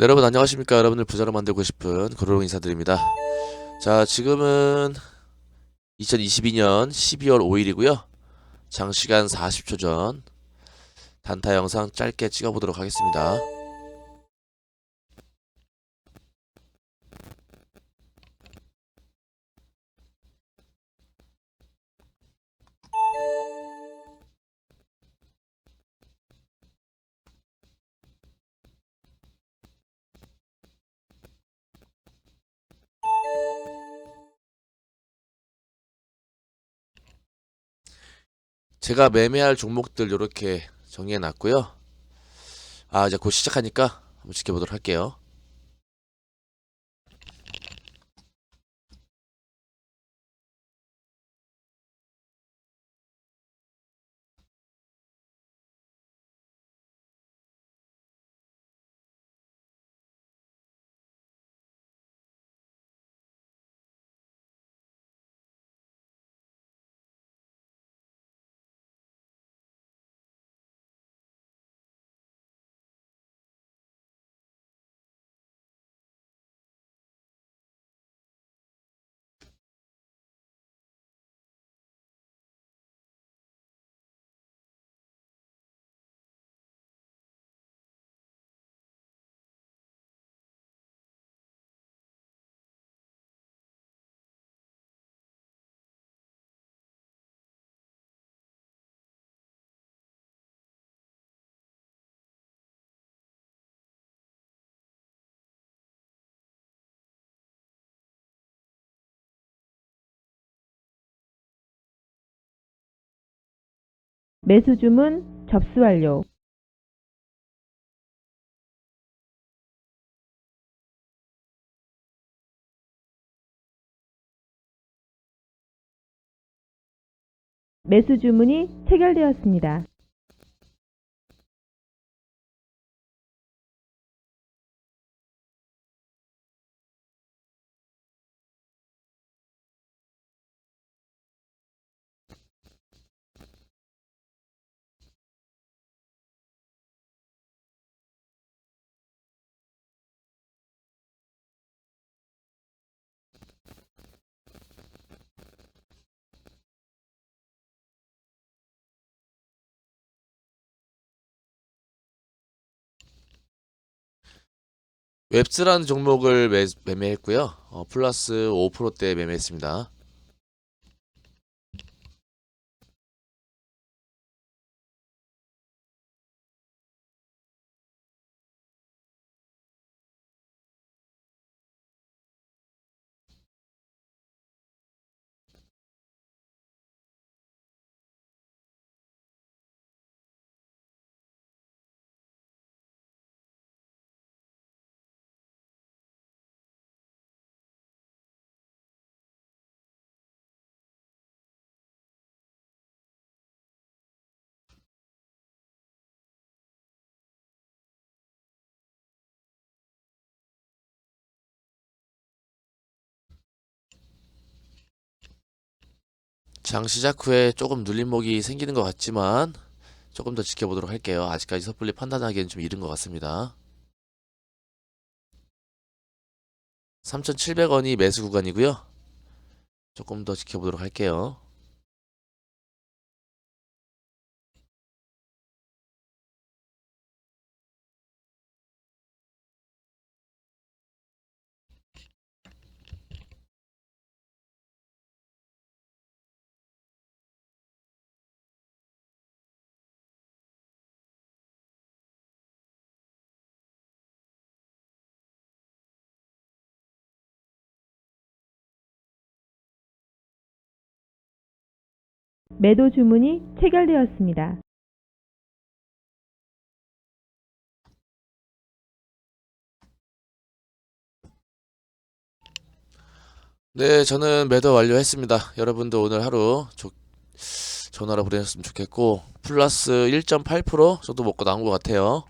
네, 여러분 안녕하십니까? 여러분을 부자로 만들고 싶은 고로롱 인사드립니다. 자, 지금은 2022년 12월 5일이고요. 장시간 40초 전 단타 영상 짧게 찍어보도록 하겠습니다. 제가 매매할 종목들 이렇게 정리해 놨고요. 아, 이제 곧 시작하니까 한번 지켜보도록 할게요. 매수 주문 접수 완료. 매수 주문이 체결되었습니다. 웹스라는 종목을 매, 매매했고요. 어, 플러스 5%대 매매했습니다. 장 시작 후에 조금 눌림목이 생기는 것 같지만 조금 더 지켜보도록 할게요. 아직까지 섣불리 판단하기엔 좀 이른 것 같습니다. 3,700원이 매수 구간이고요. 조금 더 지켜보도록 할게요. 매도 주문이 체결되었습니다. 네, 저는 매도 완료했습니다. 여러분도 오늘 하루 좋, 좋은 하루 보내셨으면 좋겠고, 플러스 1.8% 정도 먹고 나온 것 같아요.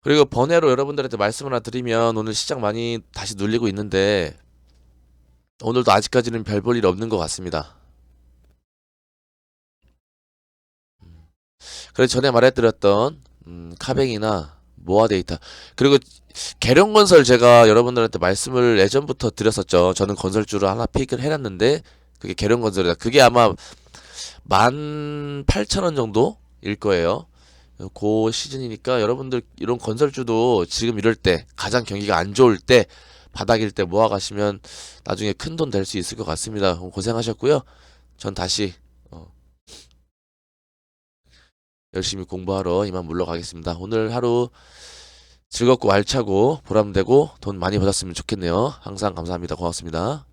그리고 번외로 여러분들한테 말씀 하나 드리면 오늘 시장 많이 다시 눌리고 있는데, 오늘도 아직까지는 별 볼 일 없는 것 같습니다. 그래서 전에 말해드렸던 음, 카뱅이나 모아 데이터. 그리고 계룡건설 제가 여러분들한테 말씀을 예전부터 드렸었죠. 저는 건설주를 하나 픽을 해놨는데 그게 계룡건설이다. 그게 아마 18,000원 정도일 거예요. 그 시즌이니까 여러분들 이런 건설주도 지금 이럴 때 가장 경기가 안 좋을 때 바닥일 때 모아 가시면 나중에 큰 돈 될 수 있을 것 같습니다. 고생하셨고요. 전 다시 어, 열심히 공부하러 이만 물러가겠습니다. 오늘 하루 즐겁고 알차고 보람되고 돈 많이 버셨으면 좋겠네요. 항상 감사합니다. 고맙습니다.